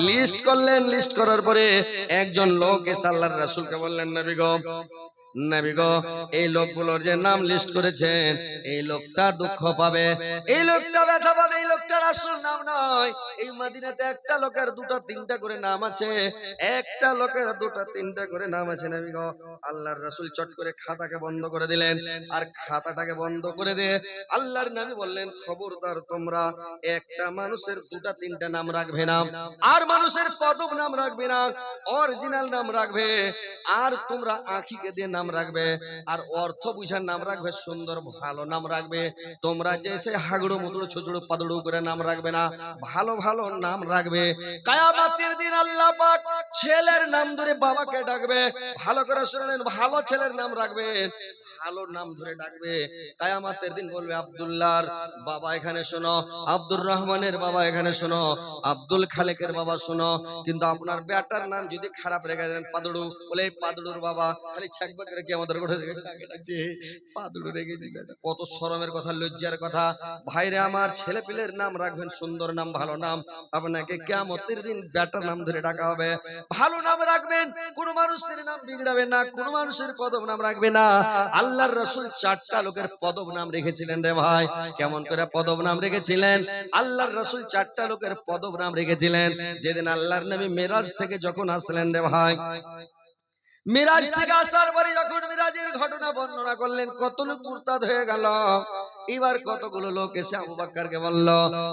List করলেন list করার পরে একজন লোক এসে আল্লাহর রাসূলকে বললেন নবী গো নবী গো, এই লোকগুলোর যে নাম লিস্ট করেছেন, এই লোকটা দুঃখ পাবে। এই লোকটা ব্যথা পাবে, এই লোকটার আসল নাম নয়। এই মদিনাতে একটা লোকের দুটো, তিনটা করে নাম আছে। একটা লোকের দুটো, তিনটা করে নাম আছে নবী গো। আল্লাহর রাসূল চট করে খাতাকে বন্ধ করে দিলেন। আর খাতাটাকে বন্ধ করে দিয়ে আল্লাহর নবী বললেন, খবরদার তোমরা, একটা মানুষের দুটা, তিনটা নাম রাখবে না। আর মানুষের পদক নাম রাখবে না। অরিজিনাল নাম রাখবে। আর তোমরা আঁখিকে দিয়ে নাম রাখবে, আর অর্থ বুঝার নাম রাখবে, সুন্দর ভালো নাম রাখবে। তোমরা যে সে হাগড়ো মুদড়ো ছোচড়ো পাদড়ো করে নাম রাখবে না, ভালো ভালো নাম রাখবে। কায়ামাতের দিন আল্লাহ পাক ছেলের নাম ধরে বাবাকে ডাকবে, ভালো করে শুনলেন ভালো ছেলের নাম রাখবেন ভালো নাম ধরে ডাকবে। কায়ামাতের দিন বলবে, আব্দুল্লাহর বাবা এখানে শোনো, আব্দুর রহমানের বাবা এখানে শোনো, আব্দুল খালেকের বাবা শোনো। কিন্তু আপনার বেটার নাম যদি খারাপ রেখে দেন, পাদুড়ু, বলে এই পাদুড়ুর বাবা, খালি ছাকবাক রেখে আমাদের থেকে ডাকছে। পাদুড়ু রেখেছি কত শরমের কথা, লজ্জার কথা। ভাইরে আমার ছেলে পিলের নাম রাখবেন, সুন্দর নাম, ভালো নাম। আপনাকে কেমতের দিন বেটার নাম ধরে ডাকা হবে। ভালো নাম রাখবেন, কোন মানুষের নাম বিগড়াবে না, কোন মানুষের পদব নাম রাখবে না। আল্লাহর রসুল চারটা লোকের পদব নাম রেখেছিলেন রে ভাই। কেমন করে পদব নাম রেখেছিলেন? আল্লাহর রসুল চারটা লোকের পদব নাম রেখেছিলেন। যেদিন আল্লাহর নবী মেরাজ থেকে যখন আসলেন রে ভাই, মিরাজ থেকে আসার পরে যখন মিরাজের ঘটনা বর্ণনা করলেন, কত লোক মুরতাদ হয়ে গেল। এবার কতগুলো লোক এসে আবু বাক্কারকে বলল,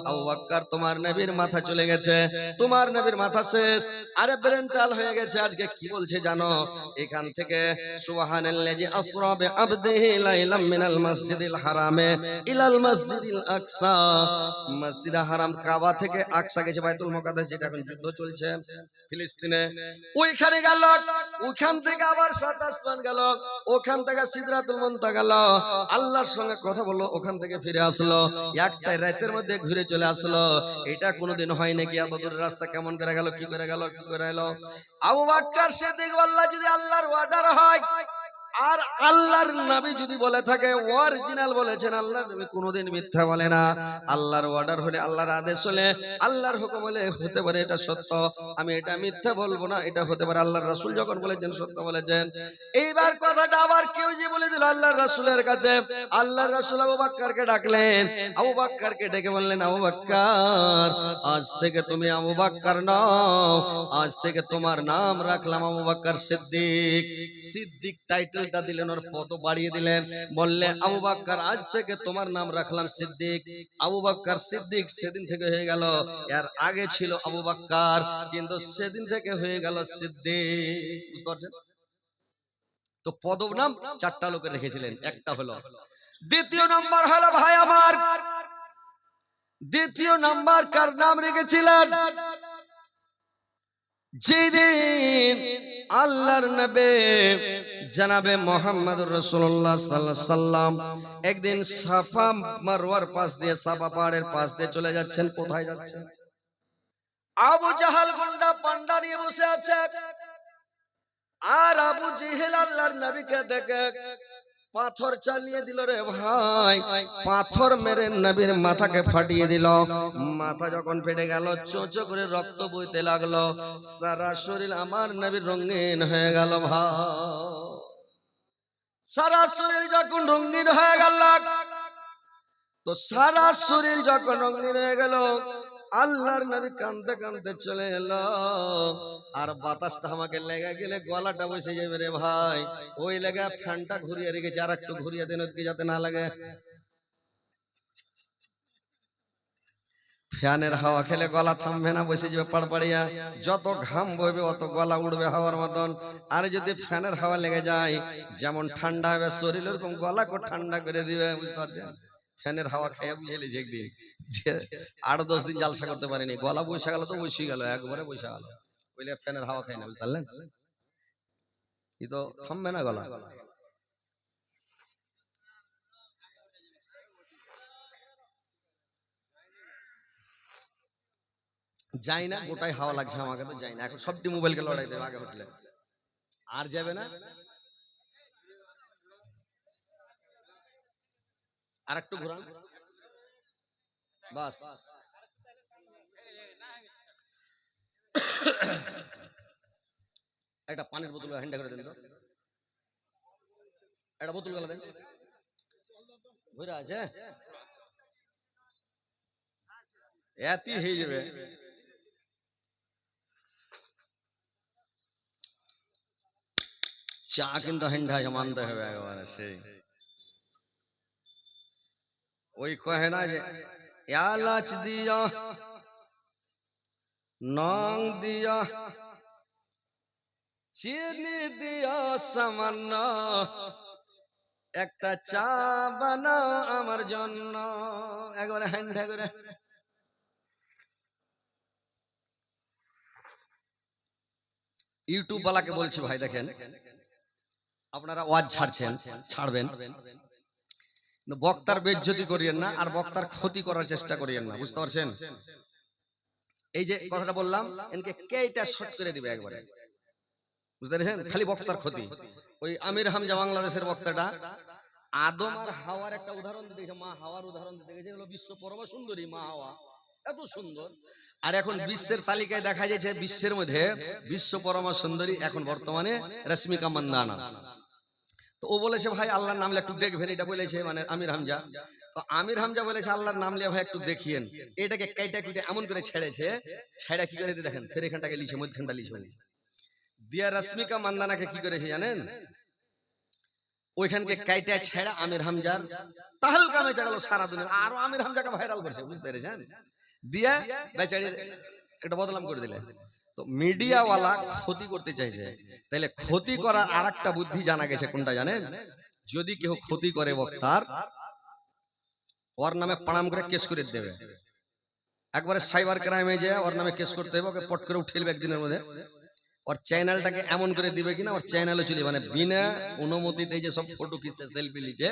আবু বাক্কার, তোমার নবীর মাথা চলে গেছে, তোমার নবীর মাথা শেষ। আরে ব্রেনটাল হয়ে গেছে, আজকে কি বলছে জানো? এখান থেকে, সুবহানাল্লাজি আসরা বিআবদিহি লাইলাম মিনাল মাসজিদিল হারামে ইলাল মাসজিদিল আকসা। মসজিদ হারাম কাবা থেকে আকসা গেছে বাইতুল মুকাদ্দাস, যেটা এখন যুদ্ধ চলছে ফিলিস্তিনে। ওইখানে গেল, ওইখান থেকে আবার সাত আসমান গেল, ওখান থেকে সিদরাতুল মুনতা গেল। আল্লাহর সঙ্গে কথা বলল ওখান থেকে ফিরে আসলো। একটাই রাতের মধ্যে ঘুরে চলে আসলো। এটা কোনোদিন হয় নাকি? এত দূরের রাস্তা কেমন করে গেল? কি করে গেল? কি করে এলো? আবু বাক্কার সে দেখব আল্লাহ যদি আল্লাহর অর্ডার হয় আর আল্লাহর নবী যদি বলে থাকে অরিজিনাল বলেছেন, আল্লাহর নবী কোনোদিন মিথ্যা বলে না। আল্লাহর অর্ডার হলে আল্লাহর আদেশ হলে আল্লাহর হুকুম হলে হতে পারে এটা সত্য। আমি এটা মিথ্যা বলব না, এটা হতে পারে আল্লাহর রাসূল যখন বলেছেন, সত্য বলেছেন। এইবার কথাটা আবার কেউ যে বলে দিল আল্লাহর রাসূলের কাছে, আল্লাহর রাসূল আবু বাক্কারকে ডাকলেন। আবু বাক্কারকে ডেকে বললেন, আবু বাক্কার, আজ থেকে তুমি আবু বাক্কার নাও, আজ থেকে তোমার নাম রাখলাম আবু বাক্কার সিদ্দিক। সিদ্দিক টাইটেলটা দিলেন, ওর পদ বাড়িয়ে দিলেন। বললে, আবু বাক্কার, আজ থেকে তোমার নাম রাখলাম সিদ্দিক। আবু বাক্কার সিদ্দিক সেদিন থেকে হয়ে গেল, এর আগে ছিল আবু বাক্কার, কিন্তু সেদিন থেকে হয়ে গেল সিদ্দিক। বুঝতে পারছেন? তো পদব নাম চারটা লোকে রেখেছিলেন, একটা হলো। দ্বিতীয় নাম্বার হলো ভাই আমার। দ্বিতীয় নাম্বার কার নাম রেখেছিলেন? যেদিন আল্লাহর নবে জানাবে মোহাম্মদ রসুল্লাহ সাল্লাম, একদিন সাফা মারওয়ার পাশ দিয়ে, সাফা পাহাড়ের পাশ দিয়ে চলে যাচ্ছেন। কোথায় যাচ্ছেন? আবু জাহাল গুন্ডা পান্ডা নিয়ে বসে আছে। আর আবু জিহেল আল্লাহর নবীকে দেখে পাথর চালিয়ে দিল রে ভাই। পাথর মেরে নবীর মাথাকে ফাটিয়ে দিল। মাথা যখন ফেটে গেল চোচো করে রক্ত বইতে লাগল। সারা শরীর আমার নবীর রঙিন হয়ে গেল ভাই। সারা শরীর যখন রঙিন হয়ে গেল, তো সারা শরীর যখন রঙিন হয়ে গেল আল্লাহর নবী কানতে কানতে চলে এলো। আর বাতাসটা আমাকে লেগে গেলে গলাটা বসে যাবে রে ভাই। ওই লেগে ফ্যানটা ঘুরিয়ে রেখেছে, আর একটু ঘুরিয়ে দেন ওদিকে যাতে না লাগে। ফ্যানের হাওয়া খেলে গলা থামবে না, বসে যাবে পাড়পাড়িয়া। যত ঘাম বইবে, অত গলা উঠবে হাওয়ার মতন। আর যদি ফ্যানের হাওয়া লেগে যায়, যেমন ঠান্ডা হবে শরীর ওরকম গলাকে ঠান্ডা করে দিবে, বুঝতে পারছেন? ফ্যানের হাওয়া খাইয়া বুঝে একদিন যে আট দশ দিন জালসা করতে পারিনি গলা বসে গেল তো বসে গেল একবারে বসে গেল। বুঝলে ফ্যানের হাওয়া খাই না বুঝতে পারলেন? ই তো থামবে না গলা। যাই না গোটাই হাওয়া লাগছে আমাকে তো যাই না। এখন সবটি মোবাইলকে লড়াই দেবে আগে উঠলে আর যাবে না। আর একটু ঘুরান। বাস। একটা পানির বোতল হ্যান্ডা করে দেন তো। একটা বোতল গেলা দেন। ভরে আছে এতই হয়ে যাবে। চা কিন্তু হ্যান্ডা মানতে হবে একেবারে সেই। ওই কহে না যে, এলাচ দিয়া, নং দিয়া, চিনি দিয়া সামান্য, একটা চা বানাও আমার জন্য। একবারে হ্যান্ডা করে। ইউটিউব বালাকে বলছি ভাই দেখেন, আপনারা ওয়াজ ছাড়ছেন, ছাড়বেন। বক্তার বেজ্জতি করিয়েন না আর বক্তার ক্ষতি করার চেষ্টা করিয়েন না বুঝতে পারছেন? এই যে কথাটা বললাম এনকে কেটা শর্ট করে দিবে একবারে? বুঝতে পেরেছেন? খালি বক্তার ক্ষতি। ওই আমির হামজা বাংলাদেশের বক্তাটা আদম আর হাওয়ার একটা উদাহরণ দিতে গেছে মা হাওয়ার উদাহরণ দিতে গেছে হলো বিশ্ব পরমা সুন্দরী মা হাওয়া। এত সুন্দর। আর এখন বিশ্বের তালিকায় দেখা যাচ্ছে বিশ্বের মধ্যে বিশ্ব পরমা সুন্দরী এখন বর্তমানে রশ্মিকা মন্দানা। তো ও বলেছে, ভাই, আল্লাহর নাম একটু দেখবেন। এটা বলেছে মানে আমির হামজা। তো আমির হামজা বলেছে, আল্লাহর নাম লিয়ে ভাই একটু দেখিয়েন। এটাকে কাইটা কুইটা এমন করে ছেড়েছে, ছেড়া কি করে দেখেন, ফের এখানটাকে লিছে মধ্যখানটা লিছে। দিয়া রশ্মিকা মান্দানাকে কি করেছে জানেন? ওইখানকে কাইটা ছেড়া আমির হামজার তাহল কামে চাগালো সারা দুনিয়া আরও আমির হামজাকে ভাইরাল করছে, বুঝতে পেরেছেন? দিয়া বেচারি একটা বদলাম করে দিলে। তো মিডিয়াওয়ালা ক্ষতি করতে চাইছে। তাইলে ক্ষতি করার আর একটা বুদ্ধি জানা গেছে কোনটা জানেন? যদি কেউ ক্ষতি করে বক্তার ওর নামে পাড়াম করে কেস করে দেবে। একবারে সাইবার ক্রাইমে যে ওর নামে কেস করতে হবে ওকে পট করে উঠেলবে একদিনের মধ্যে। ওর চ্যানেলটাকে এমন করে দিবে কিনা? ওর চ্যানেলে চলে মানে বিনা অনুমতিতে যে সব ফটো খিচে সেলফি লিছে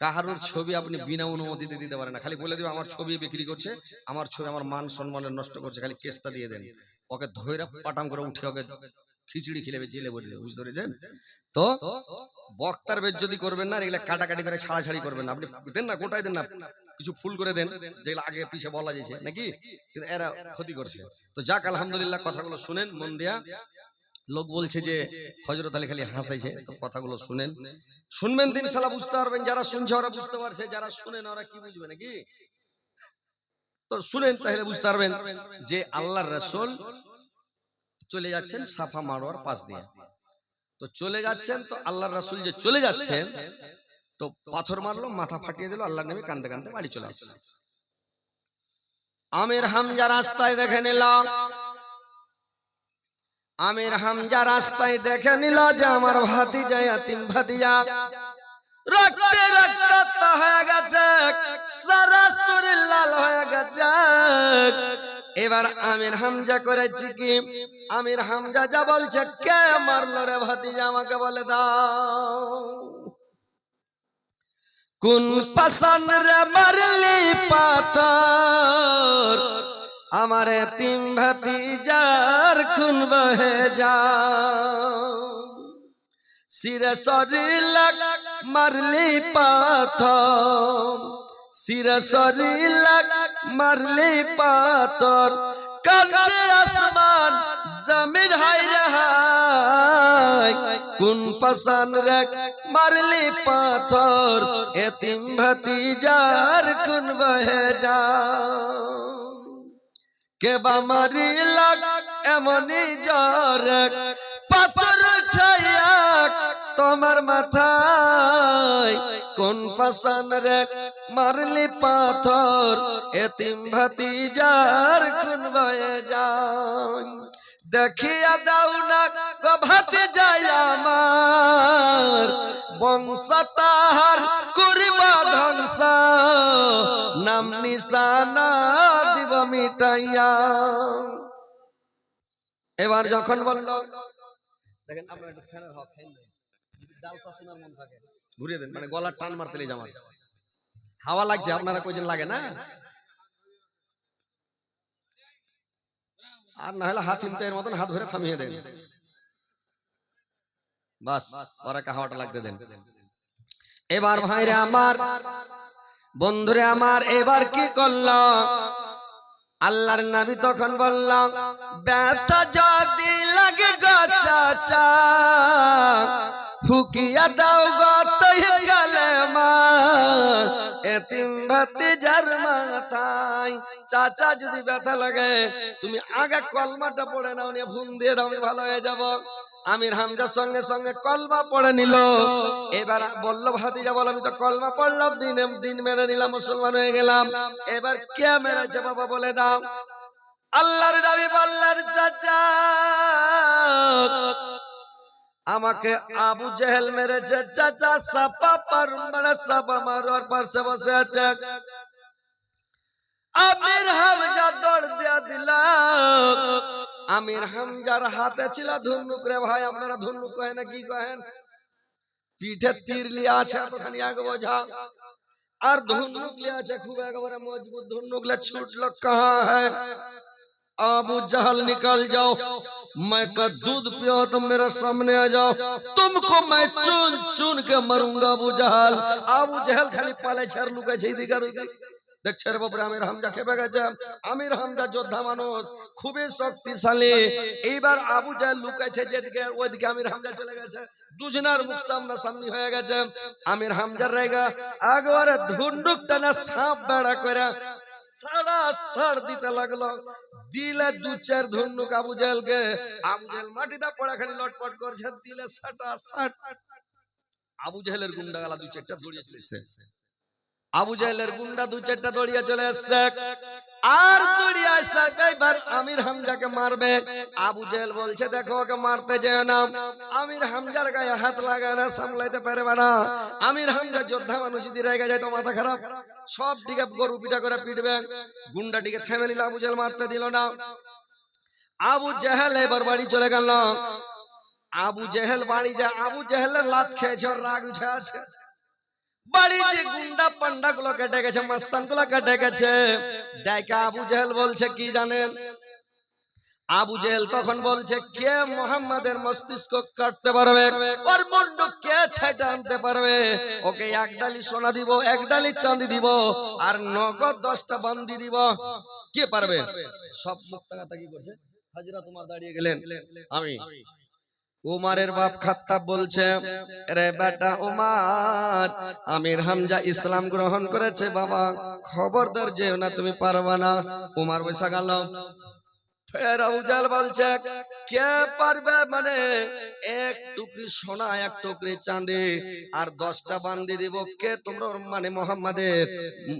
কাহারুর ছবি আপনি বিনা অনুমতিতে দিতে পারেন না। খালি বলে দিবে আমার ছবি বিক্রি করছে আমার ছবি আমার মান সম্মানের নষ্ট করছে। খালি কেসটা দিয়ে দেন ওকে ধৈরা পাটাম করে উঠে ওকে খিচুড়ি খেলেবে জেলে বলে বুঝতে পেরেছেন? তো বক্তার বেজ্জতি করবেন না এগুলা কাটাকাটি করে ছাড়াছাড়ি করবেন না আপনি দেন না গোটাই দেন না। কিছু ফুল করে দেন যেগুলো আগে পিছে বলা যাচ্ছে নাকি? কিন্তু এরা ক্ষতি করছে। তো যাক আলহামদুলিল্লাহ কথাগুলো শুনেন মন দিয়া। লোক বলছে যে হজরত আলী খালি হাসাইছে তো কথাগুলো শুনেন। শুনবেন দিন সালা বুঝতে পারবেন যারা শুনছে ওরা বুঝতে পারছে যারা শুনেন ওরা কি বুঝবে নাকি? তো শুনেন তাহলে বুঝতে পারবেন যে আল্লাহর রাসূল চলে যাচ্ছেন সাফা মারোয়ার পাশ দিয়ে। তো চলে যাচ্ছেন তো আল্লাহর রাসূল যে চলে যাচ্ছেন তো পাথর মারলো মাথা ফাটিয়ে দিল আল্লাহ নবী কান্দে কান্দে বাড়ি চলে আসছে। আমির হামজা রাস্তায় দেখে নিল। আমির হামজা রাস্তায় দেখে নিল যে আমার ভাতিজা। ইয়াতিম ভাতিজা। রক্তে রক্তাক্ত হয়ে গেছে সারা শরীর লাল হয়ে গেছে। এবার আমির হামজা করেছি কি? আমির হামজা যা বলছে, কে মারলো রে ভাতিজা, আমাকে বলে দাও। কোন পাশান রে মারলি পাথর? আমার তিন ভাতিজার খুন বহে যা সিরে শরীর মারলি পাথর। সিরে শরীর মারলি পাথর। কান্দে আসমান, জমিন হাই রেহাই কোন পাশান রে মারলি পাথর। এতিম ভাতিজার খুন বহে যা কে বা মারিলা এমনই জ্বর পাথর তোমার মাথায়। কোন পাশান রে মারলি পাথর, এতিম ভাতিজার খুন বয়ে যায়। দেখিয়া দাও না গো ভাতে যায় আমার, বংশ তাহার করিবা ধ্বংস। নাম নিশানা দিব মিটাইয়া। এবার যখন বলল, দেখেন আপনার একটু ফ্যানের হক ঘুরিয়ে দেন মানে গলার টান মারতে লেগে জামা হাওয়া লাগছে, আপনারা লাগে না? আর না হলে হাত মতন হাত ধরে থামিয়ে দেন। বাস হাওয়াটা লাগতে দেন। এবার ভাইরে আমার, বন্ধুরে আমার, এবার কি করল? আল্লাহর নবী তখন বললাম ব্যথা যদি লাগে ফুকিয়া দাও গো তৈ গলে মা এতিম ভাতি যার মাথায়। চাচা, যদি ব্যথা লাগে, তুমি আগে কলমাটা পড়ে নাও, নিয়ে ফোন দিয়ে আমি ভালো হয়ে যাব। আমির হামজার সঙ্গে সঙ্গে কলমা পড়ে নিল। এবার বলল, ভাতিজা, বল, আমি তো কলমা পড়লাম, দিন দিন মেনে নিলাম, মুসলমান হয়ে গেলাম। এবার কে মেরেছে বাবা, বলে দাও। আল্লাহর নবী বললেন চাচা। আমাকে আবু জেহেল মেরেছে চাচা সাপা পার মানে সাপা মারোয়ার পাশে বসে আছে। আমির হামজা দৌড় দিয়া দিলাম আমির হামজার হাতে ছিল ধুনুক রে ভাই আপনারা ধুনুক কহেন কি কহেন পিঠে তীর লিয়ে আছে এতখানি আগে বোঝা আর ধুনুক লিয়ে আছে খুব একেবারে মজবুত ধুনুক লিয়ে ছুটলো কাহা হ্যাঁ अबू जहल निकल जाओ मैं का दूध पियो तुम मेरे सामने आ जाओ तुमको मैं चुन चुन के मरूंगा अबू जहल আবু জেহেল খালি পালে ছাড় লুকাইছে এদিকে আর ওদিকে দেখছে রে বাপরে আমির হামজা খেপে গেছে আমির হামজা যোদ্ধা মানুষ খুবই শক্তিশালী এইবার আবু জাহেল লুকাইছে যেদিকে ওইদিকে আমির হামজা চলে গেছে দুজনার মুখ সামনা সামনি হয়ে গেছে আমির হামজার রেগা একবারে ধুন্ডুক টানা সাপ বেড়া করে দিলে দু চার আবু জেলকে আবু মাটিতে লটপট দিলে আবু জেহেলের গুন্ডা গালা দু চারটা দৌড়িয়ে আবু জেহেলের গুন্ডা দু চারটা দৌড়িয়ে চলে এসছে। আর এবার আমির হামজাকে মারবে। আবু জেল বলছে, দেখো, ওকে মারতে যেও না। আমির হামজার গায়ে হাত লাগায় না, সামলাইতে পারবে না। আমির হামজা যোদ্ধা মানুষ, যদি রেগে যায় তো মাথা খারাপ। সব দিকে গরু পিঠা করে পিটবে। গুন্ডাটিকে থেমে নিল আবু জেহেল মারতে দিল না। আবু জেহেল এবার বাড়ি চলে গেল। আবু জেহেল বাড়ি যা আবু জেহেলের লাত খেয়েছে রাগ উঠে আছে। বাড়ি গুন্ডা পান্ডা গুলো কেটে গেছে গুলো কেটে গেছে। কি জানেন? আবু জেহেল তখন বলছে, কে মস্তিষ্ক কাটতে পারবে? কে পারবে? ওকে সোনা দিব, এক ডালি চাঁদি দিব, আর নগদ দশটা বান্দি দিব। কে পারবে? সব কি করছে? হাজিরা তোমার দাঁড়িয়ে গেলেন। আমি। উমারের বাপ খাত্তাব বলছে রে বেটা উমার, আমির হামজা ইসলাম গ্রহণ করেছে বাবা, খবরদার যেও না, তুমি পারবা না। উমার বৈশা গেল। ফের উজাল বলছে, কে পারবে মানে এক টুকরি সোনা, এক টুকরি চাঁদি, আর দশটা বান্দি দিব? কে তোমরা মানে মোহাম্মদের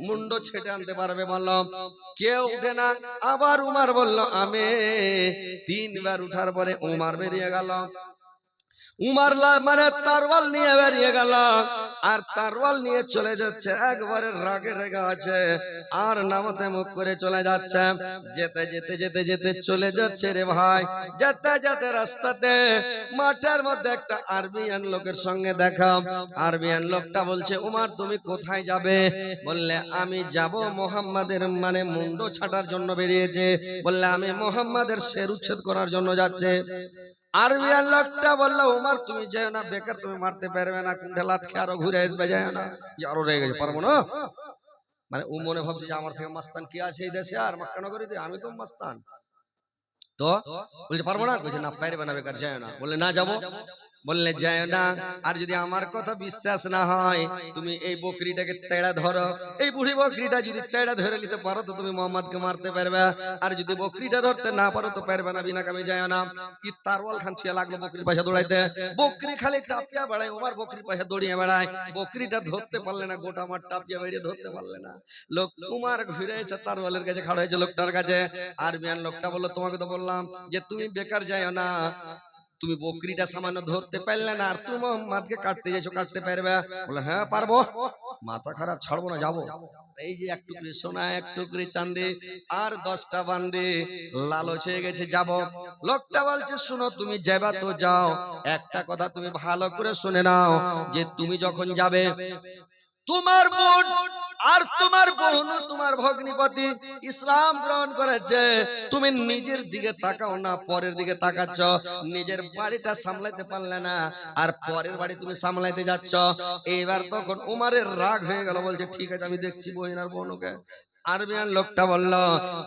মুন্ড ছেটে আনতে পারবে? বললাম কেউ উঠে না। আবার উমার বলল, আমি তিনবার উঠার পরে উমার বেরিয়ে গেল। উমার মানে তারওয়াল নিয়ে বেরিয়ে গেল আর তারওয়াল নিয়ে চলে যাচ্ছে, একবারে রাগে রেগে আছে। আর নামতে মুখ করে চলে যাচ্ছে। যেতে যেতে যেতে যেতে চলে যাচ্ছে রে ভাই। যেতে যেতে রাস্তাতে মাঠের মধ্যে একটা আরবিয়ান লোকের সঙ্গে দেখা। আরবিয়ান লোকটা বলছে, উমার, তুমি কোথায় যাবে? বললে, আমি যাব মোহাম্মদের মানে মুন্ড ছাটার জন্য বেরিয়েছে। বললে, আমি মোহাম্মদের শের উচ্ছেদ করার জন্য যাচ্ছে। আরবিয়ান লোকটা বলল, উমার, তুমি যেও না, বেকার তুমি মারতে পারবে না কুণ্ডালাত খেয়ে আরও ঘুরে আসবে যায় না। আরও রেগে গেছে, পারব না? মানে ও মনে ভাবছে যে, আমার থেকে মাস্তান কি আছে এই দেশে আর মাক্কানো করে আমি তো মাস্তান। তো? বলছে, পারব না। বলছে, না, পারবে না, বেকার যায় না। বললে, না, যাব। বললে যায় না। আর যদি আমার কথা বিশ্বাস না হয় তুমি এই বকরিটাকে তেড়া ধরো। এই বুড়ি বকরিটা যদি তেড়া ধরে নিতে পারো তো তুমি মোহাম্মদকে মারতে পারবে। আর যদি বকরিটা ধরতে না পারো তো পারবে না বিনা কামে যায় না। কি তারওয়াল খান থিয়া লাগল বকরির পাশে দৌড়াইতে। বকরি খালি টাপিয়া বেড়ায় ওবার বকরির পাশে দৌড়িয়ে বেড়ায়। বকরিটা ধরতে পারলে না গোটা মাঠ টাপিয়া বেরিয়ে ধরতে পারলে না। লোক কুমার ঘুরে এসে তারওয়ালের কাছে খাড়া হয়েছে লোকটার কাছে। আর বিয়ান লোকটা বলল তোমাকে তো বললাম যে তুমি বেকার যায় না। তুমি বকরিটা সামান্য ধরতে পারলে না, আর তুমি মোহাম্মদকে কাটতে যাইছো, কাটতে পারবে। বলে হ্যাঁ পারব। মাথা খারাপ, ছাড়বো না, যাব। এই যে এক টুকরি সোনা, এক টুকরি চাঁদি, আর দশটা বান্দি লালচ হয়ে গেছে, যাব। লোকটা বলছে, শুনো, তুমি যাবা তো যাও। একটা কথা তুমি ভালো করে শুনে নাও, যে তুমি যখন যাবে, তোমার বোন আর তোমার বোন, তোমার ভগ্নিপতি ইসলাম গ্রহণ করেছে। তুমি নিজের দিকে তাকাও না, পরের দিকে তাকাচ্ছ। নিজের বাড়িটা সামলাইতে পারলে না, আর পরের বাড়ি তুমি সামলাইতে যাচ্ছ। এবার তখন উমারের রাগ হয়ে গেল, বলছে, ঠিক আছে, আমি দেখছি বহিনার বোনকে আরবিয়ান লোকটা বলল,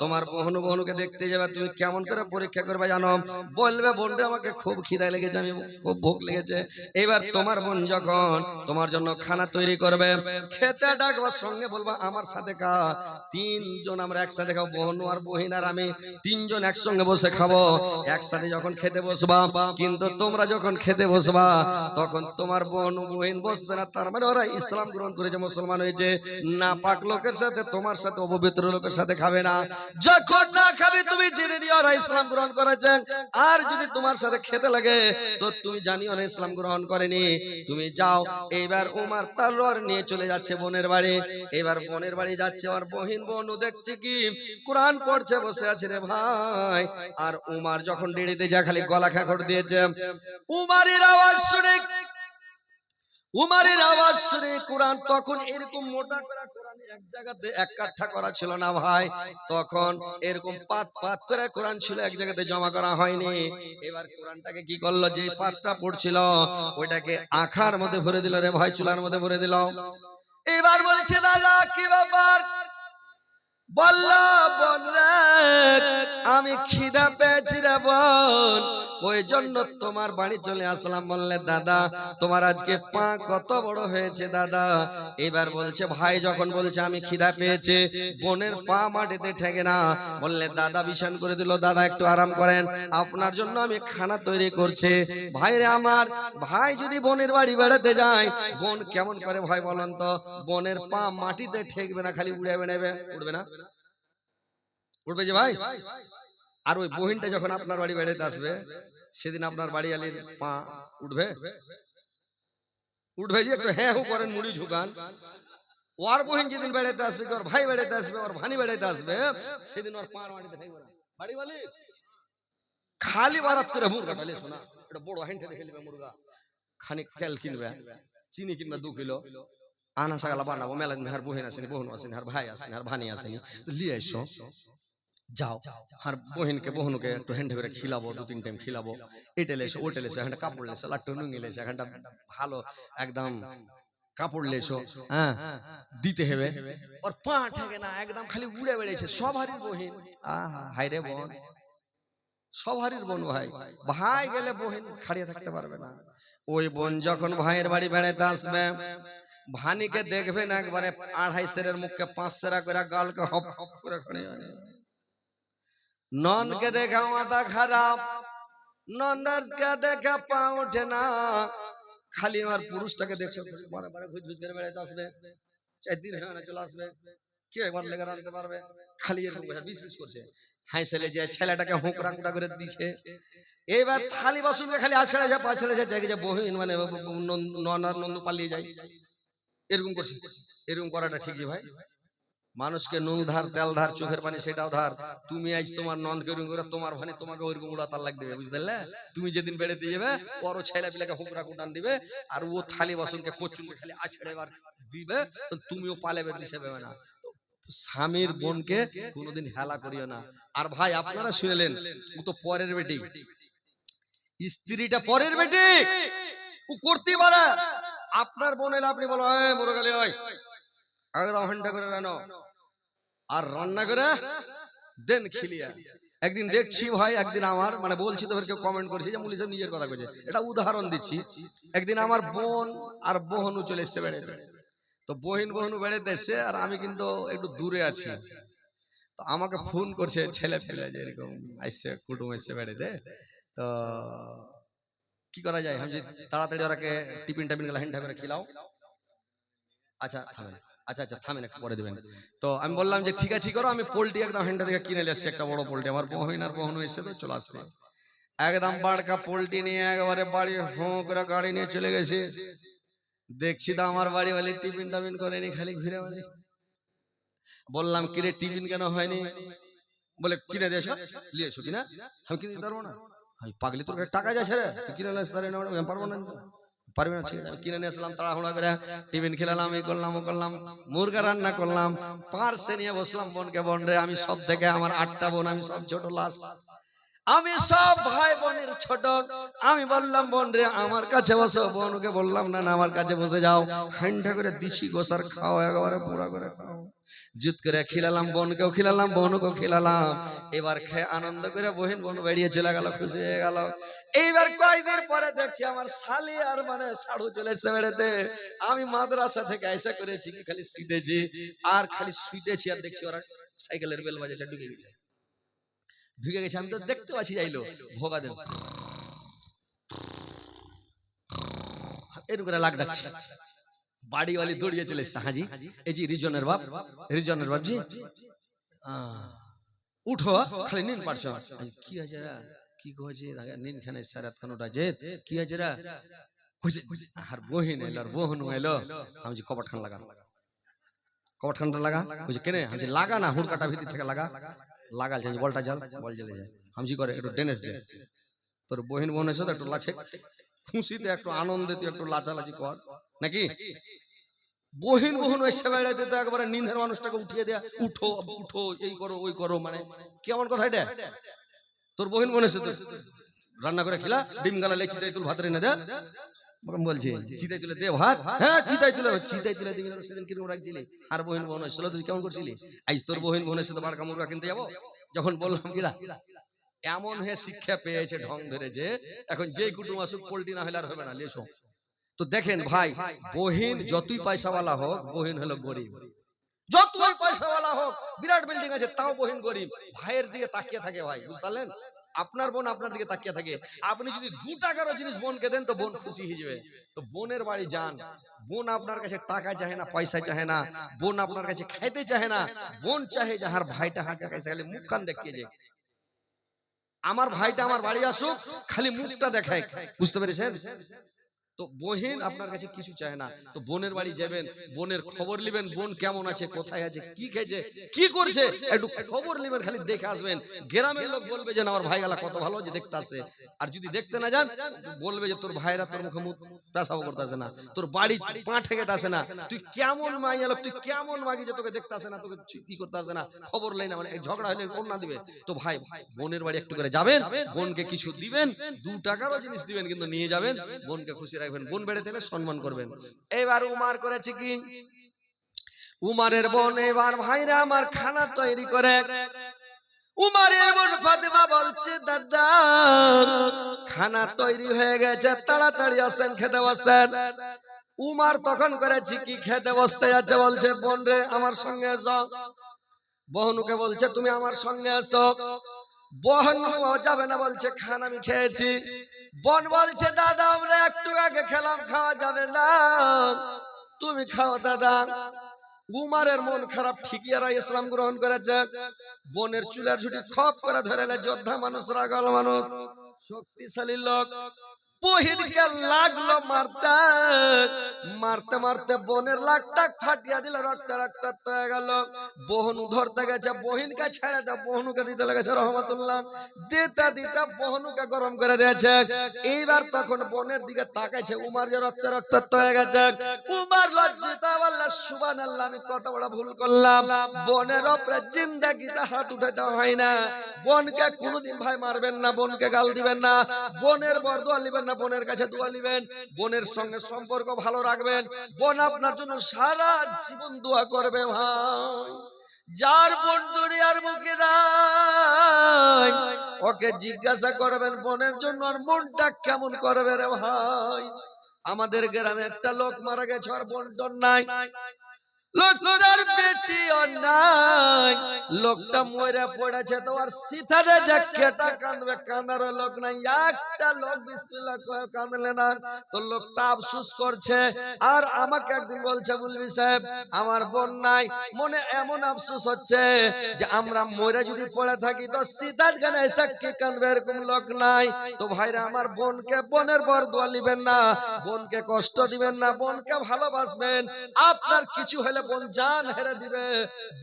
তোমার বহনু বহনুকে দেখতে যাবে, তুমি কেমন করে পরীক্ষা করবে জানো? বলবে বোনরে আমাকে খুব খিদায় লেগেছে, আমি খুব ভোগ লেগেছে। এবার তোমার বোন যখন তোমার জন্য খানা তৈরি করবে, খেতে ডাকবার সঙ্গে বলবা, আমার সাথে খা, তিনজন আমরা একসাথে খাব, বহনু আর বহিন আর আমি তিনজন একসঙ্গে বসে খাব। একসাথে যখন খেতে বসবা, কিন্তু তোমরা যখন খেতে বসবা, তখন তোমার ও বহিন বসবে না। তার মানে ওরা ইসলাম গ্রহণ করেছে, মুসলমান হয়েছে। না পাক লোকের সাথে, তোমার সাথে অপবিত্র লোকের সাথে খাবে না। যখন না খাবে, তুমি জেনে দিও ওরা ইসলাম গ্রহণ করেছে আর যদি তোমার সাথে খেতে লাগে, তো তুমি জানিও না ইসলাম গ্রহণ করেনি। তুমি যাও এবার উমার তালোয়ার নিয়ে চলে যাচ্ছে বোনের বাড়ি। এবার বোনের বাড়ি যাচ্ছে আর বহিন বোন দেখছে কি? কোরআন পড়ছে, বসে আছে রে ভাই। আর উমার যখন ডেড়িতে যা খালি গলা খাখড় দিয়েছে। উমারের আওয়াজ শুনে উমারের আওয়াজ শুনে কোরআন তখন এরকম মোটা করে কোরআন এক জায়গাতে এক কাঠা করা ছিল না ভাই। তখন এরকম পাত পাত করে কোরআন ছিল, এক জায়গাতে জমা করা হয়নি। এবার কোরআনটাকে কি করল? যে পাতটা পড়ছিল, ওইটাকে আখার মধ্যে ভরে দিল রে ভাই, চুলার মধ্যে ভরে দিল। এবার বলছে, দাদা, কি ব্যাপার? বলল আমি খিদা পেয়েছি রে বোন। ওই জন্য তোমার বাড়ি চলে আসলাম। বললে, দাদা, তোমার আজকে পা কত বড় হয়েছে, দাদা? এবার বলছে, ভাই যখন বলছে আমি খিদা পেয়েছে, বোনের পা মাটিতে ঠেকে না। বললে, দাদা করে দিল, দাদা একটু আরাম করেন, আপনার জন্য আমি খানা তৈরি করছে। ভাইরে আমার, ভাই যদি বোনের বাড়ি বেড়াতে যায়, বোন কেমন করে ভাই বলেন তো? বোনের পা মাটিতে ঠেকবে না, খালি উড়ে বেড়াবে উঠবে না? উঠবে যে ভাই, আর ওই বহিনটা যখন আপনার বাড়ি বেড়াতে আসবে, সেদিন আপনার বাড়ি আলির পা উঠবে। উঠবে যে একটু হ্যাঁ হু করেন, মুড়ি ঝুকান। ওর বহিন যেদিন বেড়াতে আসবে ওর ভাই বেড়াতে আসবে, ওর ভানি বেড়াতে আসবে, সেদিন ওর পা মাটিতে ঠেকবে না বাড়ি বালি? খালি বারাত করে মুরগা ডালে শোনা এটা বড় হাইনটা দেখে নিবে মুরগা। খানিক তেল কিনবে, চিনি কিনবে দু কিলো। আনা সাগালা বানাবো মেলা হার বহিন আসেনি বোন আসেনি হার ভাই আসেনি হার ভানি আসেনি। তো লিয়ে এসো যাও আর বহিনকে, বহনুকে একটু হ্যান্ডে করে খিলাবো দু তিন টাইম খিলাবো। এটা লেসো ওটা লেসো এখানটা কাপড় লেসো লাট্টু নুঙ্গি লেসো এখানটা ভালো, একদম কাপড় লেসো হ্যাঁ দিতে হবে। ওর পা ঠেকে না, একদম খালি উড়ে বেড়েছে সবারই বহিন। আহা হাই রে বোন সবারই বোন ভাই ভাই গেলে বহিন খাড়িয়ে থাকতে পারবে না। ওই বোন যখন ভাইয়ের বাড়ি বেড়াতে আসবে, ভানিকে দেখবেন একবারে আড়াই সেরের মুখকে পাঁচ সেরা করে গালকে হপ হপ করে খড়ে নন্দকে দেখা মাথা খারাপ নন্দারকে দেখা পা ওঠে না। খালি আমার পুরুষটাকে দেখছ আসবে। খালি এরকম যে, ছেলেটাকে করে খালি যে মানে এরকম করছে। এরকম করাটা ঠিকই ভাই? মানুষকে নুন ধার, তেল ধার, চোখের পানি সেটাও ধার। তুমি আজ তোমার নন কেরুম করে তোমার ভানি তোমাকে ওইরকম উড়া তার লাগবে বুঝতে তুমি যেদিন বেড়েতে যাবে বড় ছেলে পিলাকে হুকরা কুটান দিবে, আর ও থালি বাসনকে কচুনকে খালি আছড়ে এবার দিবে, তো তুমিও পালে বের দিছে না। স্বামীর বোনকে কোনোদিন হেলা করিও না। আর ভাই, আপনারা শুনেলেন, ও তো পরের বেটি। স্ত্রীটা পরের বেটি। ও করতে পারে। আপনার বোন এলে আপনি বলো মুরগালি ওই একদম ঘণ্টা করে রানো। আর রান্না করে দেন খিলিয়া। একদিন দেখছি ভাই একদিন আমার মানে বলছি তো কেউ কমেন্ট করছে যে মুলি সাহেব নিজের কথা কইছে এটা উদাহরণ দিচ্ছি। একদিন আমার বোন আর বোহনু চলে এসছে বেড়াতে তো বহিন বহনু বেড়াতে এসছে আর আমি কিন্তু একটু দূরে আছি। তো আমাকে ফোন করছে ছেলে ফেলে যে এরকম আসছে কুটুম এসছে বেড়াতে তো কি করা যায়? আমি তাড়াতাড়ি ওরাকে টিফিন টাফিনগুলো হ্যান্ডা করে খিলাও। আচ্ছা থামেন। আচ্ছা আচ্ছা থামেন একটু পরে দেবেন। তো আমি বললাম যে ঠিক আছে করো আমি পোল্ট্রি একদম হ্যান্ডা থেকে কিনে এসছি একটা বড় পোল্ট্রি। আমার বহিন আর বহন এসে তো চলে আসছে। একদম বাড়কা পোল্ট্রি নিয়ে একেবারে বাড়ি হোঁ করে গাড়ি নিয়ে চলে গেছে। দেখছি তো আমার বাড়ি বাড়ি টিফিন টাফিন করেনি খালি ঘুরে বেড়ে বললাম কিরে টিফিন কেন হয়নি? বলে কিনে দিয়েছ নিয়েছো কিনা? আমি কিনে দিতে পারব না। আমি পাগলি তোর টাকা যাচ্ছে রে তুই কিনে আসতে পারবি না। পারব না? ঠিক আছে কিনে নিয়ে আসলাম তাড়াহুড়া করে। টিফিন খেলালাম এই করলাম ও করলাম মুরগা রান্না করলাম পার্সে নিয়ে বসলাম বোনকে বোন রে আমি সব থেকে আমার আটটা বোন আমি সব ছোট লাস্ট আমি সব ভাই বোনের ছোট। আমি বললাম বোন রে আমার কাছে বসো। বোনকে বললাম, না না, আমার কাছে বসে যাও। হান্ডা করে দিছি গোসার খাও, একেবারে পুরা করে খাও। জুত করে খিলালাম বোনকেও খিলালাম বোনকেও খিলালাম। এবার খেয়ে আনন্দ করে বহিন বোন বেরিয়ে চলে গেল, খুশি হয়ে গেল। এইবার কয়েকদিন পরে দেখছি আমার শালি আর মানে সাড়ু চলে এসে বেড়াতে। আমি মাদ্রাসা থেকে আইসা করেছি, খালি শুইতেছি। আর খালি শুইতেছি আর দেখছি ওরা সাইকেলের বেল বাজাটা ঢুকে গেছে। ঢুকে গেছে আমি তো দেখতে পাচ্ছি যাইলো। ভোগা দেব। এরকম লাগ ডাকছে। বাড়িওয়ালি দৌড়িয়ে চলে এসছে হাজি। এই যে রিজনের বাপ রিজনের বাপ জি আহ, উঠো খালি নিন পারছ কি আছে রা? কি কইছে? নিন খানে সারাত খান ওটা যে কি আছে রা? কইছে আর বহিন এলো আর বহন এলো। আমি যে খান লাগা কপাট খানটা লাগা? কইছে কেনে? আমি লাগা না হুড়কাটা ভিতর থেকে লাগা? লাগাল যে বলটা জাল বল জ্বলে যায় আমি করে, একটু ডেনেস দে। তোর বহিন বোন এসে তো একটু লাছে। খুশিতে একটু আনন্দে তুই একটু লাচালাচি কর। নাকি? বহিন বহন এসে বেড়াইতে, তো একবারে নিন্দের মানুষটাকে উঠিয়ে দেয়া। উঠো উঠো, এই করো, ওই করো মানে কেমন কথা এটা? তোর বহিন বোন এসে তো? রান্না করে খেলা, ডিম গালা, লেচি তুল ভাত রেনে দে। আমাকে বলছে চিতাই তুলে দে ভাত। হ্যাঁ চিতাই তুলে চিতাই তুলে দিবি না সেদিন কীরকম রাখছিলি? আর বহিন বোন এসেছিল তুই কেমন করছিলি? আজ তোর বহিন কিনতে যাব? যখন বললাম এমন হে শিক্ষা পেয়েছে ঢং ধরেছে এখন যে কুটুম আসুক পোল্ট্রি না হলে আর হবে না লেসো তো দেখেন ভাই বহিন যতই পয়সাওয়ালা হোক বহিন হলো গরিব। যতই পয়সাওয়ালা হোক বিরাট বিল্ডিং আছে তাও বহিন গরিব। ভাইয়ের দিকে তাকিয়ে থাকে ভাই বুঝতে পারলেন? আপনার বোন আপনার দিকে তাকিয়ে থাকে। আপনি যদি দু টাকারও জিনিস বোনকে দেন, তো বোন খুশি হয়ে যাবে। তো বোনের বাড়ি যান। বোন আপনার কাছে টাকা চাহে না, পয়সা চাহে না। বোন আপনার কাছে খাইতে চাহে না। বোন চাহে যাহার ভাইটা হাঁকা কাছে খালি মুখ কান দেখিয়ে যায় আমার ভাইটা আমার বাড়ি আসুক, খালি মুখটা দেখায় বুঝতে পেরেছেন? তো বহিন আপনার কাছে কিছু চায় না। তো বোনের বাড়ি যাবেন বোনের খবর নেবেন বোন কেমন আছে কোথায় আছে কি খেয়েছে কি করছে একটু খবর নেবেন খালি দেখে আসবেন। গ্রামের লোক বলবে যে আমার ভাই গেলা কত ভালো যে দেখতে আসে আর যদি দেখতে না যান বলবে যে তোর ভাইরা তোর মুখে মুখ পেশাও করতে আসে না। তোর বাড়ি পা ঠেকে আসে না। তুই কেমন মাই এলো তুই কেমন মাগি যে তোকে দেখতে আসে না তোকে কি করতে আসে না? খবর লেই না মানে ঝগড়া হলে কোন না দিবে তো ভাই বোনের বাড়ি একটু করে যাবেন বোনকে কিছু দিবেন দু টাকারও জিনিস দিবেন কিন্তু নিয়ে যাবেন বোনকে খুশি রাখবেন বোন বেড়ে দিলে সম্মান করবেন। এবার উমার করেছে কি? উমারের বোন এবার ভাইরা আমার খানা তৈরি করে। উমারের বোন ফাতেমা বলছে দাদা খানা তৈরি হয়ে গেছে তাড়াতাড়ি আসেন খেতে বসেন। উমার তখন করেছি কি খেতে বসতে যাচ্ছে বলছে বোন রে আমার সঙ্গে এসো। বহনুকে বলছে তুমি আমার সঙ্গে এসো। বহন যাবে না বলছে, খান আমি খেয়েছি। বন বলছে, দাদা, আমরা একটু আগে খেলাম, খাওয়া যাবে না। তুমি খাও, দাদা। উমারের মন খারাপ, ঠিকই আর ইসলাম গ্রহণ করেছে। বনের চুলের ঝুটি খপ করে ধরে যোদ্ধা মানুষ, রাগল মানুষ। শক্তিশালী লোক। রক্ত এইবার তখন বোনের দিকে তাকাইছে, উমার যে রক্ত রক্তাক্ত হয়ে গেছে। উমার লজ্জিত সুবান আমি কত বড় ভুল করলাম। বোনের ওপরে জিন্দাগিতে হাত উঠাতে হয় না। বোনকে কোনোদিন ভাই মারবেন না, বোনকে গাল দিবেন না। বোনের বর্দ দোয়া লিবেন না বোনের কাছে দোয়া লিবেন, বোনের সঙ্গে সম্পর্ক ভালো রাখবেন। বোন আপনার জন্য সারা জীবন দোয়া করবে ভাই। যার বোন দুনিয়ার মুখে নাই, ওকে জিজ্ঞাসা করবেন বোনের জন্য আর মনটা কেমন করবে রে ভাই। আমাদের গ্রামে একটা লোক মারা গেছে আর বোন নাই। লোকটার বেটি নাই লোকটা মরে পড়েছে তো আর সিথারে যে কেটা কাঁদবে, কাঁদার লোক নাই। একটা লোক বিসমিল্লাহ কয়ে কাঁদলে না। তো লোকটা আফসুস করছে। আর আমাকে একদিন বলছে বুঝবি সাহেব, আমার বোন নাই। মনে এমন আফসোস হচ্ছে যে আমরা মরে যদি পড়ে থাকি তো সিদ্ধার্থ গানে এসে কে কাঁদবে এরকম লোক নাই। তো ভাইরা, আমার বোনকে বোনের বর দোয়া লিবেন না। বোনকে কষ্ট দিবেন না। বোনকে ভালোবাসবেন। আপনার কিছু হলে বোন জান হেরে দিবে।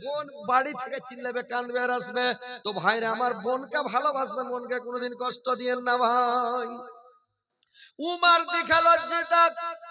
বোন বাড়ি থেকে চিল্লাবে, কাঁদবে আর আসবে। তো ভাইরা, আমার বোনকে ভালোবাসবে মনকে কোনোদিন কষ্ট দিয়ে না ভাই। উমার দেখা লজ্জিত।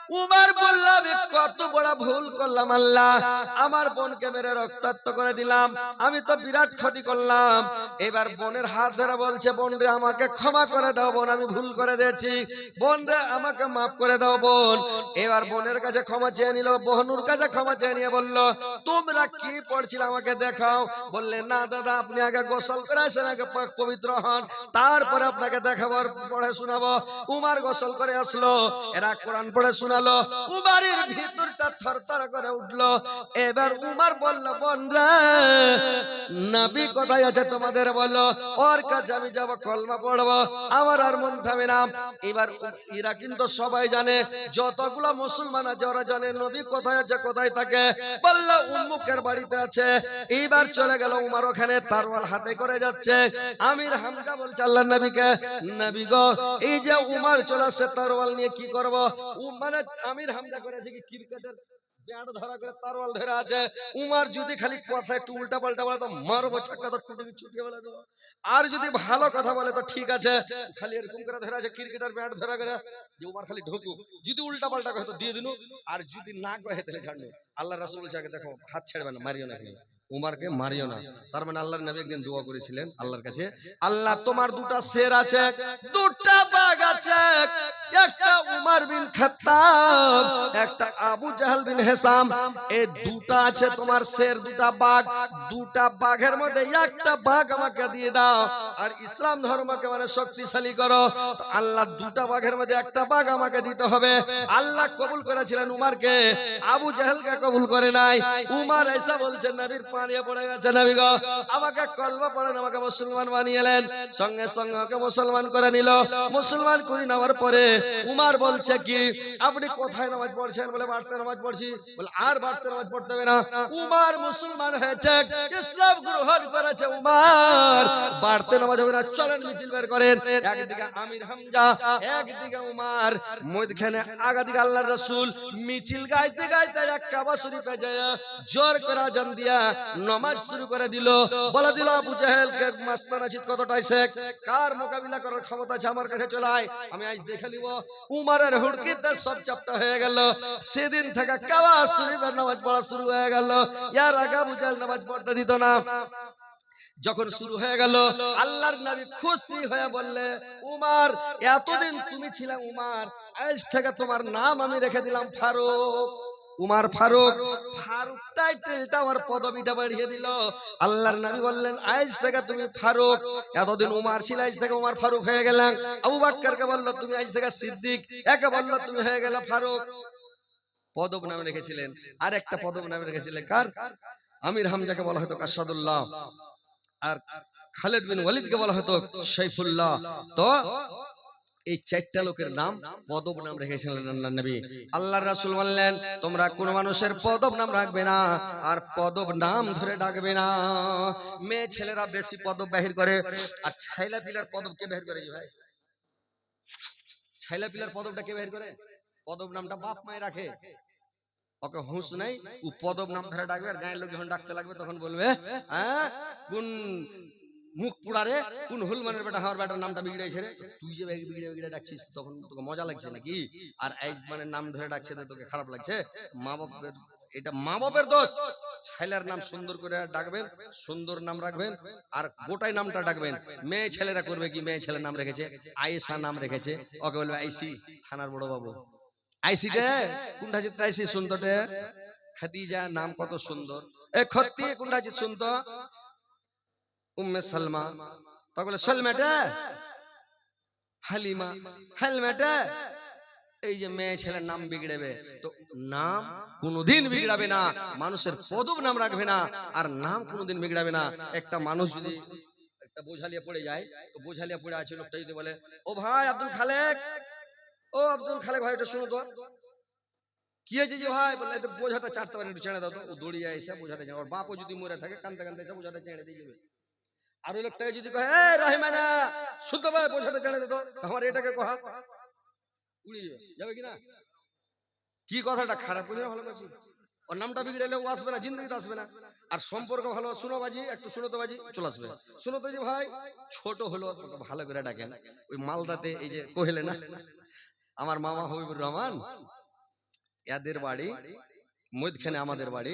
উমার বললাম কত বড় ভুল করলাম আল্লাহ। আমার বোনকে মেরে রক্তাক্ত করে দিলাম। আমি তো বিরাট ক্ষতি করলাম। এবার বোনের হাত ধরে বলছে, বোন রে, আমাকে ক্ষমা করে দাও বোন, আমি ভুল করে দিয়েছি। বোন রে, আমাকে মাফ করে দাও বোন। এবার বোনের কাছে ক্ষমা চেয়ে নিল, বহনুর কাছে ক্ষমা চেয়ে নিয়ে বলল, তোমরা কি পড়ছিলে আমাকে দেখাও? বললে, না দাদা, আপনি আগে গোসল করে আসেন, আগে পাক পবিত্র হন। তারপরে আপনাকে দেখাবো পড়ে শোনাবো। উমার গোসল করে আসলো। এরা কোরআন পড়ে শোনালো উমারের ভিতরটা থরথর করে উঠল। এবার উমার বলল বোনরা নবী কোথায় আছে তোমাদের বলল ওর কাছে আমি যাব, কলমা পড়ব। আমার আর মন থামে না। এবার এরা কিন্তু সবাই জানে, যতগুলো মুসলমান আছে, ওরা জানে নবী কোথায় আছে, কোথায় থাকে। বলল, উম্মুকের বাড়িতে আছে। এইবার চলে গেল উমার ওখানে, তারওয়াল হাতে করে যাচ্ছে। আমির হামজা বলছে আল্লাহ নবীকে। নবী গো, এই যে উমার চলে আসছে তরোয়াল নিয়ে কি করব? মানে আমির হামজা কি ক্রিকেটের করে তরোয়াল ধরে আছে। উমার যদি খালি কথা একটু উল্টা পাল্টা বলে, তো মারবো, ছাক্কা আর যদি ভালো কথা বলে, তো ঠিক আছে। খালি এরকম করে ধরে আছে, ক্রিকেটার ব্যাট ধরা করে যে উমার খালি ঢুকুক যদি উল্টা পাল্টা কহে তো দিয়ে দিনু। আর যদি না কহে তাহলে ছাড়নু আল্লাহ রাসূল দেখো, হাত ছেড়বে না মারিও না। উমারকে মারিও না। তার মানে আল্লাহর নবী একদিন দোয়া করেছিলেন আল্লাহর কাছে। আল্লাহ তোমার দুটা শের আছে দুটা বাঘ আছে। একটা উমার বিন খাত্তাব একটা আবু জাহাল বিন হেসাম। এই দুটা আছে তোমার শের দুটা বাঘ। দুটা বাঘের মধ্যে একটা বাঘ আমাকে দিয়ে দাও। আর ইসলাম ধর্মকে মানে শক্তিশালী করো। তো আল্লাহ দুটা বাঘের মধ্যে একটা বাঘ আমাকে দিতে হবে। আল্লাহ কবুল করেছিলেন উমারকে। আবু জাহেলকে কবুল করে নাই। উমার এসা বলছেন নবীর পানিয়ে পড়ে গেছে নবী আমাকে কলমা পড়েন আমাকে মুসলমান বানিয়েলেন সঙ্গে সঙ্গে ওকে মুসলমান করে নিল। মুসলমান করে নেওয়ার পরে উমার বলছে কি, আপনি কোথায় নামাজ পড়ছেন? বলে, বাড়তে নামাজ পড়ছি। বলে, আর বাড়তে নামাজ পড়তে হবে না। উমার মুসলমান হয়েছে, ইসলাম গ্রহণ করেছে উমার। বাড়তে নামাজ হবে না, চলেন মিছিল বের করেন। একদিকে আমির হামজা, একদিকে উমার। মধ্যখানে আগাদিকে আল্লাহর রাসূল। মিছিল গাইতে গাইতে এক কাবা শরীফে যায় জোর করে আজান দিয়া নামাজ শুরু করে দিল। বলে দিল, আবু জাহেল কে মাস্তানা চিত কতটাই শেখ? কার মোকাবিলা করার ক্ষমতা আছে আমার কাছে চলে আমি আজ দেখে নিব, উমারের হুড়কিতে সব চাপটা হয়ে গেল। সেদিন থেকে কাবা শরীফের নামাজ পড়া শুরু হয়ে গেল। ইয়ার আগে আবু জাহেল নামাজ পড়তে দিত না। যখন শুরু হয়ে গেল, আল্লাহর নবী খুশি হয়ে বললে, উমার, এতদিন তুমি ছিলে উমার, আজ থেকে তোমার নাম আমি রেখে দিলাম ফারুক। উমার ফারুক ফারুক টাইটেলটা আমার পদবিটা বাড়িয়ে দিল। আল্লাহর নবী বললেন আজ থেকে তুমি ফারুক। এতদিন উমার ছিল আজ থেকে উমার ফারুক হয়ে গেলেন। আবু বাক্কারকে বলল, তুমি আজ থেকে সিদ্দিক। একে বলল, তুমি হয়ে গেলে ফারুক। পদব নামে রেখেছিলেন। আর একটা পদব নামে রেখেছিলেন কার? আমির হামজাকে বলা হতো কাসাদুল্লাহ আর খালেদ বিন ওয়ালিদকে বলা হতো সাইফুল্লাহ। তো এই চারটা লোকের নাম পদব নাম রেখেছিলেন আল্লাহ নবী। রাসূল বললেন তোমরা কোন মানুষের পদব নাম রাখবে না আর পদব নাম ধরে ডাকবে না। মেয়ে ছেলেরা বেশি পদব বাহির করে আর ছাইলা পিলার পদব কে বাহির করে ভাই? ছাইলা পিলার পদবটা কে বাহির করে? পদব নামটা বাপ মায় রাখে। ওকে হুঁশ নাই ও পদব নাম ধরে ডাকবে আর গায়ের লোক যখন ডাকতে লাগবে তখন বলবে হ্যাঁ কোন মুখ পুড়ারে, কোন হুলমানের বেটা, আমার বেটার নামটা বিগড়েছে রে। তুই যে বিগড়ে বিগড়ে ডাকছিস, তখন তোকে মজা লাগছে নাকি? আর মানে নাম ধরে ডাকছে তো তোকে খারাপ লাগছে? মা বাপের এটা মা বাপের দোষ। ছেলের নাম সুন্দর করে ডাকবেন, সুন্দর নাম রাখবেন, আর গোটাই নামটা ডাকবেন। মেয়ে ছেলেরা করবে কি? মেয়ে ছেলের নাম রেখেছে, আয়েশা নাম রেখেছে। ওকে বলবে, আইসি, থানার বড় বাবু। আইসিটে কোনটা চিত্র আইসি সুন্দরটে খাদিজা, নাম কত সুন্দর। এ খত্তি কোনটা চিত্র সুন্দর উম্মে সালমা। বলে, সলমেটে, হালিমা, হেলমেটে, এই যে মেয়ে ছেলের নাম বিগড়েবে। তো নাম কোনোদিন বিগড়াবে না, মানুষের পদব নাম রাখবে না, আর নাম কোনোদিন বিগড়াবে না। একটা মানুষ যদি একটা বোঝালিয়া পড়ে যায়, তো বোঝালিয়া পড়ে আছে লোকটা যদি বলে, ও ভাই আব্দুল খালেক, ও আব্দুল খালেক ভাই এটা শুনো তো। কি হয়েছে যে ভাই? বললে তো বোঝাটা চারতে পারে একটু ছেড়ে দাও তো। ও দৌড়িয়ে এসে বোঝাটা ওর বাপও যদি মরে থাকে কানতে কানতে এসে বোঝাটা ছেড়ে দিয়ে যাবে। আর ওই লোকটাকে যদি কহে "এই রহিমানা শুদ্ধ ভাই বোঝাটা ছেড়ে দে তো আমার এটাকে কহা উড়িয়ে যাবে যাবে কি কথাটা? খারাপ করে ভালো করছি। ওর নামটা বিগড়েলে ও আসবে না, জিন্দগিতে আসবে না। আর সম্পর্ক ভালো, শুনো বাজি, একটু শুনো তো বাজি, চলে আসবে। শুনো তো যে ভাই, ছোট হলো ভালো করে ডাকেন। ওই মালদাতে এই যে কহেলে না, আমার মামা হবিবুর রহমান, এদের বাড়ি, মধ্যখানে আমাদের বাড়ি।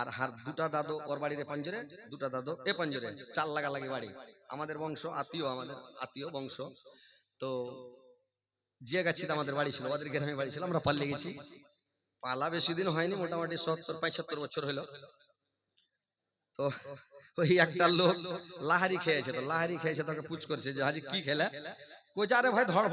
আর হার দুটা দাদু ওর বাড়িতে পাঞ্জরে, দুটা দাদু এ পাঞ্জরে চার লাগা লাগে বাড়ি। আমাদের বংশ আত্মীয়, আমাদের আত্মীয় বংশ। তো যে গাছিতে আমাদের বাড়ি ছিল, ওদের গ্রামে বাড়ি ছিল, আমরা পাল্লে গেছি। পালা বেশি দিন হয়নি, মোটামুটি সত্তর পঁচাত্তর বছর হলো। তো ওই একটা লোক লাহারি খেয়েছে, তো লাহারি খেয়েছে, তোকে পুচ করছে যে, হাজি কি খেলে? কইছে আরে ভাই ধর